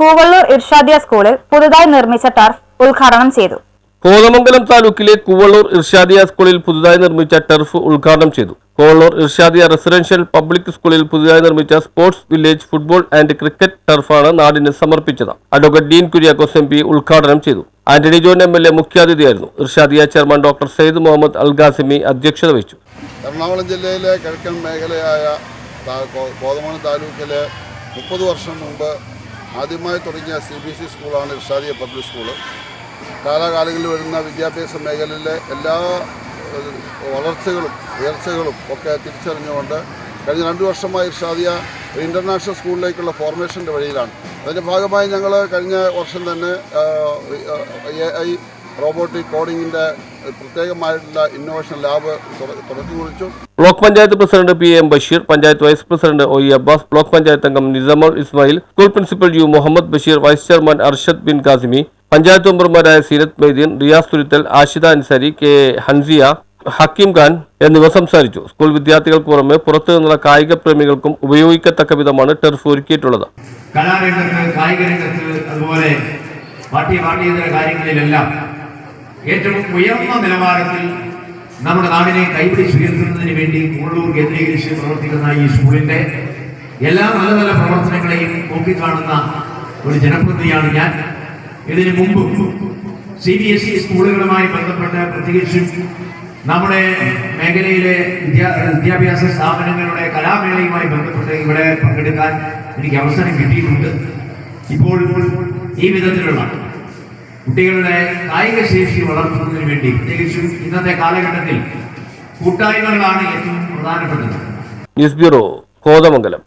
Koovalloor Irshadiya സ്കൂളിൽ പുതുതായി നിർമ്മിച്ച ടർഫ് ഉദ്ഘാടനം ചെയ്തു. കോതമംഗലം താലൂക്കിലെ കൂവള്ളൂർ ഇർഷാദിയ സ്കൂളിൽ പുതുതായി നിർമ്മിച്ച ടർഫ് ഉദ്ഘാടനം ചെയ്തു. കോവള്ളൂർ ഇർഷാദിയ റെസിഡൻഷ്യൽ പബ്ലിക് സ്കൂളിൽ പുതുതായി നിർമ്മിച്ച sports village football and cricket ടർഫാണ് നാടിന് സമർപ്പിച്ചത്. Advocate Dean Kuriakose M P ഉദ്ഘാടനം ചെയ്തു. Antony John M L A മുഖ്യാതിഥിയായിരുന്നു. Irshadiya chairman doctor Syed Muhammad Alqasimi അധ്യക്ഷത വഹിച്ചു. എറണാകുളം ജില്ലയിലെ കിഴക്കൻ മേഖലയായ കോതമംഗലം താലൂക്കിലെ മുപ്പത് വർഷം മുമ്പ് ആദ്യമായി തുടങ്ങിയ സി ബി ഇ സ്കൂളാണ് ഇർഷാദിയ പബ്ലിക് സ്കൂൾ കാലാകാലങ്ങളിൽ വരുന്ന വിദ്യാഭ്യാസ മേഖലയിലെ എല്ലാ വളർച്ചകളും ഉയർച്ചകളും ഒക്കെ തിരിച്ചറിഞ്ഞുകൊണ്ട് കഴിഞ്ഞ രണ്ട് വർഷമായി ഇർഷാദിയ ഒരു ഇന്റർനാഷണൽ സ്കൂളിലേക്കുള്ള ഫോർമേഷന്റെ വഴിയിലാണ്. അതിന്റെ ഭാഗമായി ഞങ്ങൾ കഴിഞ്ഞ വർഷം തന്നെ എ ഐ റോബോട്ടിക് കോഡിങ്ങിന്റെ പ്രത്യേകമായിട്ടുള്ള ഇന്നോവേഷൻ ലാബ് തുടക്കം കുറിച്ചു. Block panchayat president P M Basheer panchayat vice president O E Abbas block panchayat അംഗം Nisamol Ismail school principal U Muhammad Basheer vice chairman Arshad Bin Kasimi panchayat മെമ്പർമാരായ Seenath Maideen Riyas Thuruthal Ashida Ansari K Hansiya Hakeem Khan എന്നിവർ സംസാരിച്ചു. School വിദ്യാർത്ഥികൾക്ക് പുറമെ പുറത്തു നിന്നുള്ള കായിക പ്രേമികൾക്കും ഉപയോഗിക്കത്തക്ക വിധമാണ് ടെർഫ് ഒരുക്കിയിട്ടുള്ളത്. കലാരംഗത്ത് കായിക രംഗത്ത് അതുപോലെ പാഠ്യ പാഠ്യേതര കാര്യങ്ങളിലെല്ലാം ഏറ്റവും ഉയർന്ന നിലവാരത്തിൽ നമ്മുടെ നാടിനെ കൈപിടിച്ചുയർത്തുന്നതിന് വേണ്ടി ഉള്ളൂർ കേന്ദ്രീകരിച്ച് പ്രവർത്തിക്കുന്ന ഈ സ്കൂളിന്റെ എല്ലാ നല്ല നല്ല പ്രവർത്തനങ്ങളെയും നോക്കിക്കാണുന്ന ഒരു ജനപ്രതിനിധിയാണ് ഞാൻ. ഇതിനു മുമ്പ് സി ബി എസ് ഇ സ്കൂളുകളുമായി ബന്ധപ്പെട്ട് പ്രത്യേകിച്ചും നമ്മുടെ മേഖലയിലെ വിദ്യാ വിദ്യാഭ്യാസ സ്ഥാപനങ്ങളുടെ കലാമേളയുമായി ബന്ധപ്പെട്ട് ഇവിടെ പങ്കെടുക്കാൻ എനിക്ക് അവസരം കിട്ടിയിട്ടുണ്ട്. ഇപ്പോൾ ഈ വിധത്തിലുള്ള കുട്ടികളുടെ കായിക ശേഷി വളർത്തുന്നതിന് വേണ്ടി പ്രത്യേകിച്ചും ഇന്നത്തെ കാലഘട്ടത്തിൽ കൂട്ടായ്മകളാണ് ഏറ്റവും പ്രധാനപ്പെട്ടത്. News bureau Kothamangalam.